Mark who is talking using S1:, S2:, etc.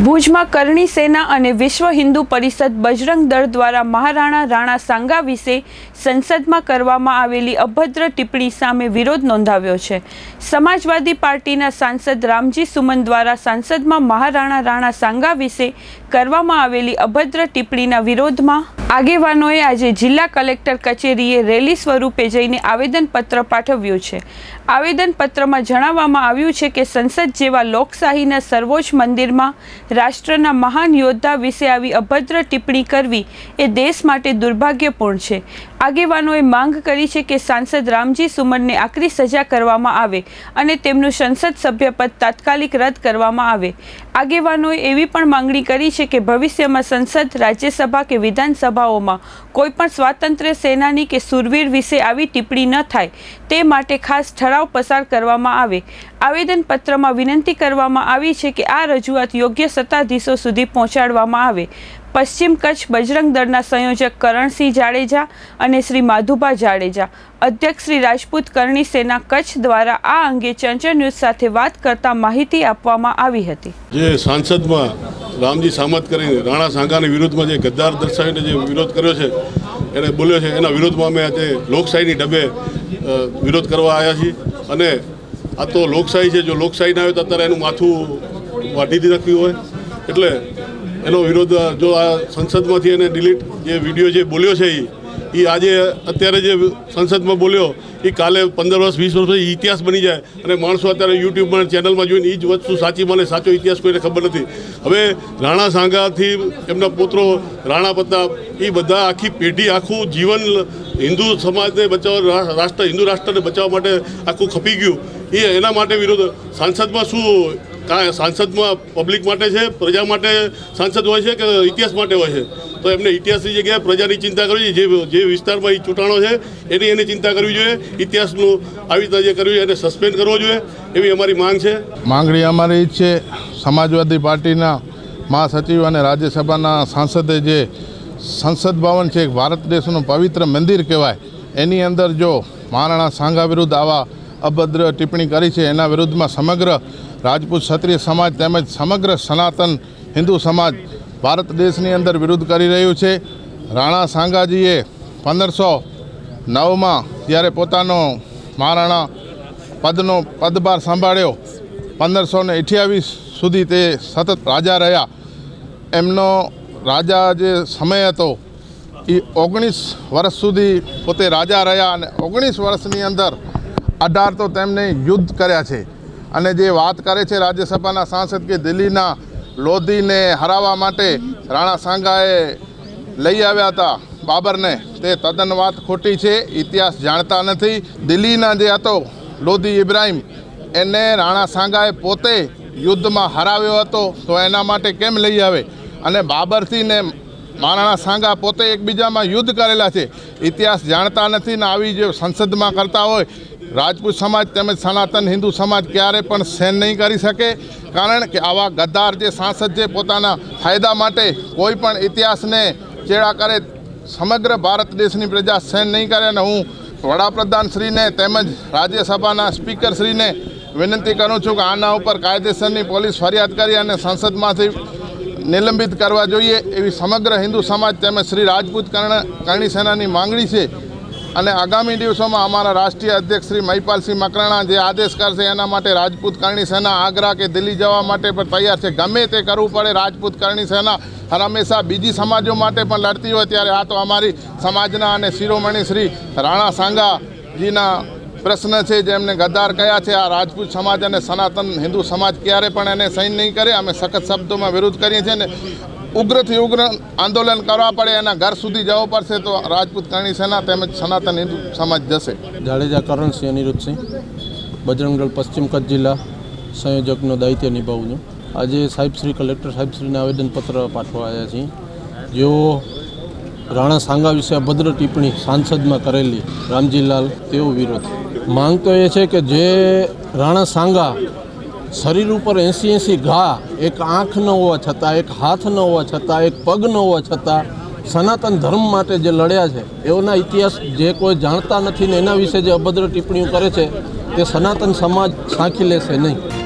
S1: ભુજમાં કરણી સેના અને વિશ્વ હિન્દુ પરિષદ બજરંગ દળ દ્વારા મહારાણા રાણા સાંગા વિશે સંસદમાં કરવામાં આવેલી અભદ્ર ટિપ્પણી સામે વિરોધ નોંધાવ્યો છે. સમાજવાદી પાર્ટીના સાંસદ રામજી સુમન દ્વારા સંસદમાં મહારાણા રાણા સાંગા વિશે કરવામાં આવેલી અભદ્ર ટિપ્પણીના વિરોધમાં આગેવાનોએ આજે જિલ્લા કલેક્ટર કચેરીએ રેલી સ્વરૂપે જઈને આવેદનપત્ર પાઠવ્યું છે. આવેદનપત્રમાં જણાવવામાં આવ્યું છે કે સંસદ જેવા લોકશાહીના સર્વોચ્ચ મંદિરમાં રાષ્ટ્રના મહાન યોદ્ધા વિશે આવી અભદ્ર ટિપ્પણી કરવી એ દેશ માટે દુર્ભાગ્યપૂર્ણ છે. આગેવાનોએ માંગ કરી છે કે સાંસદ રામજી સુમનને આકરી સજા કરવામાં આવે અને તેમનું સંસદ સભ્યપદ તાત્કાલિક રદ કરવામાં આવે. આગેવાનોએ એવી પણ માંગણી કરી છે કે ભવિષ્યમાં સંસદ, રાજ્યસભા કે વિધાનસભાઓમાં કોઈ પણ સ્વાતંત્ર્ય સેનાની કે સુરવીર વિશે આવી ટિપ્પણી ન થાય, તે માટે ખાસ ઠરાવ પસાર કરવામાં આવે. આવેદનપત્રમાં વિનંતી કરવામાં આવી છે કે આ રજૂઆત યોગ્ય સત્તાધીશો સુધી પહોંચાડવામાં આવે. પશ્ચિમ કચ્છ બજરંગ દળના સંયોજક કરણસિંહ જાડેજા અને શ્રી માધુભા જાડેજા, અધ્યક્ષ શ્રી રાજપૂત કરણી સેના કચ્છ દ્વારા આ અંગે ચંચળ ન્યૂઝ સાથે વાત કરતા માહિતી આપવામાં આવી હતી.
S2: જે સાંસદમાં રામજી સામત કરીને રાણા સાંઘાની વિરુદ્ધમાં જે ગદ્દાર દર્શાવીને જે વિરોધ કર્યો છે, એને બોલ્યો છે, એના વિરોધમાં અમે આજે લોકશાહીની ડબે વિરોધ કરવા આવ્યા છીએ. અને આ તો લોકશાહી છે, જો લોકશાહી ના હોય તો અત્યારે એનું માથું વાઢી નાખ્યું હોય. એટલે એનો વિરોધ જો આ સંસદમાંથી એને ડિલીટ જે વીડિયો જે બોલ્યો છે એ એ આજે અત્યારે જે સંસદમાં બોલ્યો એ કાલે પંદર વર્ષ, વીસ વર્ષ ઇતિહાસ બની જાય. અને માણસો અત્યારે યુટ્યુબમાં ચેનલમાં જોઈને એ જ વસ્તુ સાચી મને સાચો ઇતિહાસ કોઈને ખબર નથી. હવે રાણા સાંગાથી એમના પુત્રો રાણા પ્રતાપ એ બધા આખી પેઢી, આખું જીવન હિન્દુ સમાજને બચાવવા રાષ્ટ્ર, હિન્દુ રાષ્ટ્રને બચાવવા માટે આખું ખપી ગયું. એ એના માટે વિરોધ. સાંસદમાં શું કાંઈ સાંસદમાં પબ્લિક માટે છે, પ્રજા માટે સાંસદ હોય છે કે ઇતિહાસ માટે હોય છે? તો એમને ઇતિહાસની જગ્યાએ પ્રજાની ચિંતા કરવી જોઈએ. જે વિસ્તારમાં એ ચૂંટાણો છે, એની એની ચિંતા કરવી જોઈએ. ઇતિહાસનું આવી રીતે જે કરવી એને સસ્પેન્ડ કરવો જોઈએ. એવી અમારી માંગ છે.
S3: માંગણી અમારી છે. સમાજવાદી પાર્ટીના મહાસચિવ અને રાજ્યસભાના સાંસદે જે સંસદ ભવન છે ભારત દેશનું પવિત્ર મંદિર કહેવાય, એની અંદર જો મહારાણા સાંઘા વિરુદ્ધ આવા અભદ્ર ટિપ્પણી કરી છે, એના વિરુદ્ધમાં સમગ્ર રાજપૂત ક્ષત્રિય સમાજ તેમજ સમગ્ર સનાતન હિન્દુ સમાજ ભારત દેશની અંદર વિરોધ કરી રહ્યું છે. રાણા સાંગાજીએ પંદરસો નવમાં જ્યારે પોતાનો મહારાણા પદનો પદભાર સંભાળ્યો, પંદરસો ને સુધી તે સતત રાજા રહ્યા. એમનો રાજા જે સમય હતો એ ઓગણીસ વર્ષ સુધી પોતે રાજા રહ્યા અને ઓગણીસ વર્ષની અંદર અઢાર તો તેમને યુદ્ધ કર્યા છે. અને જે વાત કરે છે રાજ્યસભાના સાંસદ કે દિલ્હીના લોધીને હરાવવા માટે રાણા સાંઘાએ લઈ આવ્યા હતા બાબરને, તે તદ્દન વાત ખોટી છે, ઇતિહાસ જાણતા નથી. દિલ્હીના જે હતો લોધી ઇબ્રાહીમ, એને રાણા સાંઘાએ પોતે યુદ્ધમાં હરાવ્યો હતો, તો એના માટે કેમ લઈ આવે? અને બાબરથી ને મહારાણા સાંગા પોતે એકબીજામાં યુદ્ધ કરેલા છે. ઇતિહાસ જાણતા નથી ને આવી જે સંસદમાં કરતા હોય રાજપૂત સમાજ તેમજ સનાતન હિન્દુ સમાજ ક્યારે પણ સહન નહીં કરી શકે, કારણ કે આવા ગદ્દાર જે સાંસદ છે, પોતાના ફાયદા માટે કોઈ પણ ઇતિહાસને ચેડા કરે, સમગ્ર ભારત દેશની પ્રજા સહન નહીં કરે અને હું વડાપ્રધાન શ્રીને તેમજ રાજ્યસભાના સ્પીકર શ્રીને વિનંતી કરું છું કે આના ઉપર કાયદેસરની પોલીસ ફરિયાદ કરી અને સંસદમાંથી નિલંબિત કરવા જોઈએ, એવી સમગ્ર હિન્દુ સમાજ તેમજ શ્રી રાજપૂત કર્ણ, કરણી સેનાની માંગણી છે અને આગામી દિવસોમાં અમારા રાષ્ટ્રીય અધ્યક્ષ શ્રી મહિપાલસિંહ મકરાણા જે આદેશ કરશે એના માટે રાજપૂત કરણી સેના આગ્રા કે દિલ્હી જવા માટે પણ તૈયાર છે. ગમે તે કરવું પડે રાજપૂત કરણી સેના હંમેશા બીજી સમાજો માટે પણ લડતી હોય ત્યારે આ તો અમારી સમાજના અને શિરોમણી શ્રી રાણા સાંગાજીના પ્રશ્ન છે જેમને ગદ્દાર કયા છે. આ રાજપૂત સમાજ અને સનાતન હિન્દુ સમાજ ક્યારે પણ એને સહન નહીં કરે. અમે સખત શબ્દોમાં વિરોધ કરીએ છીએ ને ઉગ્રથી ઉગ્ર આંદોલન કરવા પડે, એના ઘર સુધી જવું પડશે, તો રાજપૂત કરણી સેના તેમજ સનાતન હિન્દુ સમાજ જશે.
S4: જાડેજા કરણસિંહ અનિરુદ્ધસિંહ બજરંગ દળ પશ્ચિમ કચ્છ જિલ્લા સંયોજકનો દાયિત્વ નિભાવું છું. આજે સાહેબ શ્રી, કલેક્ટર સાહેબ શ્રીને આવેદનપત્ર પાઠવા આવ્યા છીએ. જેઓ રાણા સાંગા વિશે અભદ્ર ટિપ્પણી સાંસદમાં કરેલી, રામજીલાલ, તેઓ વિરોધ. માંગ તો એ છે કે જે રાણા સાંગા શરીર ઉપર એંસી એંસી ઘા, એક આંખ ન હોવા છતાં, એક હાથ ન હોવા છતાં, એક પગ ન હોવા છતાં સનાતન ધર્મ માટે જે લડ્યા છે, એઓના ઇતિહાસ જે કોઈ જાણતા નથી ને એના વિશે જે અભદ્ર ટિપ્પણીઓ કરે છે, તે સનાતન સમાજ સાંખી લેશે નહીં.